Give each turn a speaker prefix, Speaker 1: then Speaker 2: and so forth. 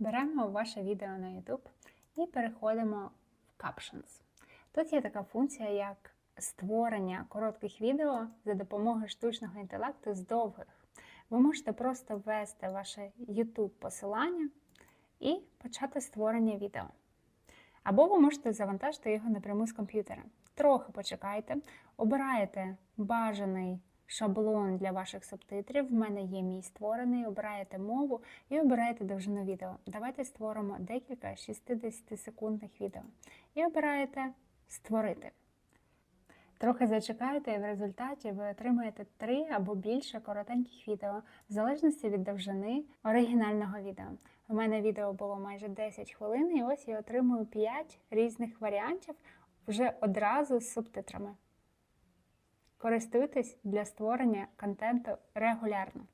Speaker 1: Беремо ваше відео на YouTube і переходимо в Captions. Тут є така функція, як створення коротких відео за допомогою штучного інтелекту з довгих. Ви можете просто ввести ваше YouTube посилання і почати створення відео. Або ви можете завантажити його напряму з комп'ютера. Трохи почекайте, обираєте бажаний шаблон для ваших субтитрів. В мене є мій створений, обираєте мову і обираєте довжину відео. Давайте створимо декілька 60-секундних відео. І обираєте Створити. Трохи зачекаєте, і в результаті ви отримаєте три або більше коротеньких відео, в залежності від довжини оригінального відео. У мене відео було майже 10 хвилин, і ось я отримую 5 різних варіантів вже одразу з субтитрами. Користуйтесь для створення контенту регулярно.